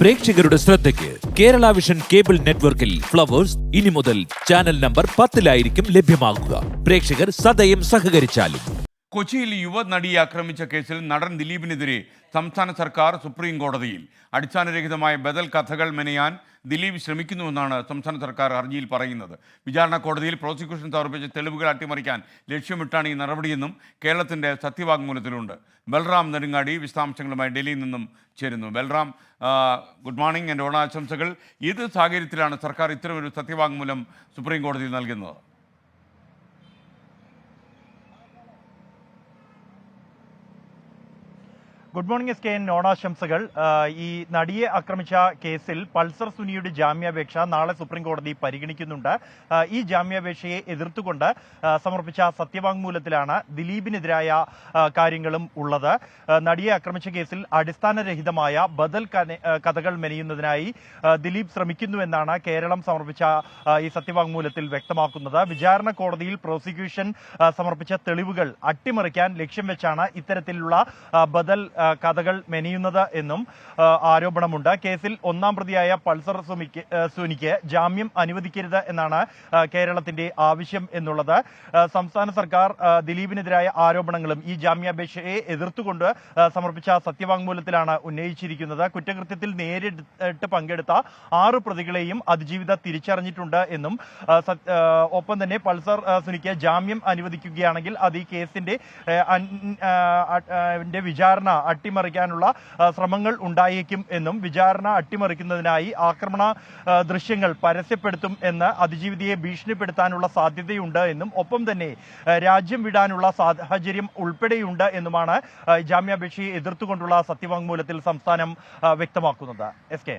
പ്രേക്ഷകരുടെ ശ്രദ്ധയ്ക്ക് Kerala vision cable നെറ്റ്വർക്കിൽ ഫ്ലവേഴ്സ് ഇനി മുതൽ ചാനൽ നമ്പർ പത്തിലായിരിക്കും ലഭ്യമാകുക. പ്രേക്ഷകർ സദയം സഹകരിച്ചാലും കൊച്ചിയിൽ യുവനടിയെ ആക്രമിച്ച കേസിൽ നടൻ ദിലീപിനെതിരെ സംസ്ഥാന സർക്കാർ സുപ്രീം കോടതിയിൽ അടിസ്ഥാനരഹിതമായ ബദൽ കഥകൾ മെനയാൻ ദിലീപ് ശ്രമിക്കുന്നുവെന്നാണ് സംസ്ഥാന സർക്കാർ ഹർജിയിൽ പറയുന്നത്. വിചാരണ കോടതിയിൽ പ്രോസിക്യൂഷൻ സമർപ്പിച്ച തെളിവുകൾ അട്ടിമറിക്കാൻ ലക്ഷ്യമിട്ടാണ് ഈ നടപടിയെന്നും കേരളത്തിന്റെ സത്യവാങ്മൂലത്തിലുണ്ട്. ബൽറാം നെടുങ്ങാടി വിശദാംശങ്ങളുമായി ഡൽഹിയിൽ നിന്നും ചേരുന്നു. ബൽറാം ഗുഡ് മോർണിംഗ് എന്റെ ഓണാശംസകൾ. ഏത് സാഹചര്യത്തിലാണ് സർക്കാർ ഇത്തരമൊരു സത്യവാങ്മൂലം സുപ്രീം കോടതിയിൽ നൽകുന്നത്? Good morning S K N ഓണാശംസകൾ. ഈ നടിയെ ആക്രമിച്ച കേസിൽ പൾസർ സുനിയുടെ ജാമ്യാപേക്ഷ നാളെ സുപ്രീം കോടതി പരിഗണിക്കുന്നുണ്ട്. ഈ ജാമ്യാപേക്ഷയെ എതിർത്തുകൊണ്ട് സമർപ്പിച്ച സത്യവാങ്മൂലത്തിലാണ് ദിലീപിനെതിരായ കാര്യങ്ങളും ഉള്ളത്. നടിയെ ആക്രമിച്ച കേസിൽ അടിസ്ഥാനരഹിതമായ ബദൽ കഥകൾ മെനയുന്നതിനായി ദിലീപ് ശ്രമിക്കുന്നുവെന്നാണ് കേരളം സമർപ്പിച്ച ഈ സത്യവാങ്മൂലത്തിൽ വ്യക്തമാക്കുന്നത്. വിചാരണ കോടതിയിൽ പ്രോസിക്യൂഷൻ സമർപ്പിച്ച തെളിവുകൾ അട്ടിമറിക്കാൻ ലക്ഷ്യം വെച്ചാണ് ഇത്തരത്തിലുള്ള ബദൽ കഥകൾ മെനയുന്നത് എന്നും ആരോപണമുണ്ട്. കേസിൽ ഒന്നാം പ്രതിയായ പൾസർ സുമിക്ക് സുനിക്ക് ജാമ്യം അനുവദിക്കരുത് എന്നാണ് കേരളത്തിന്റെ ആവശ്യം എന്നുള്ളത്. സംസ്ഥാന സർക്കാർ ദിലീപിനെതിരായ ആരോപണങ്ങളും ഈ ജാമ്യാപേക്ഷയെ എതിർത്തുകൊണ്ട് സമർപ്പിച്ച സത്യവാങ്മൂലത്തിലാണ് ഉന്നയിച്ചിരിക്കുന്നത്. കുറ്റകൃത്യത്തിൽ നേരിട്ട് പങ്കെടുത്ത ആറ് പ്രതികളെയും അതിജീവിത തിരിച്ചറിഞ്ഞിട്ടുണ്ട് എന്നും ഒപ്പം തന്നെ പൾസർ സുനിക്ക് ജാമ്യം അനുവദിക്കുകയാണെങ്കിൽ അത് ഈ കേസിന്റെ വിചാരണ അട്ടിമറിക്കാനുള്ള ശ്രമങ്ങൾ ഉണ്ടായേക്കും എന്നും വിചാരണ അട്ടിമറിക്കുന്നതിനായി ആക്രമണ ദൃശ്യങ്ങൾ പരസ്യപ്പെടുത്തും എന്ന് അതിജീവിതയെ ഭീഷണിപ്പെടുത്താനുള്ള സാധ്യതയുണ്ട് എന്നും ഒപ്പം തന്നെ രാജ്യം വിടാനുള്ള സാഹചര്യം ഉൾപ്പെടെയുണ്ട് എന്നുമാണ് ജാമ്യാപേക്ഷയെ എതിർത്തുകൊണ്ടുള്ള സത്യവാങ്മൂലത്തിൽ സംസ്ഥാനം വ്യക്തമാക്കുന്നത്. S K.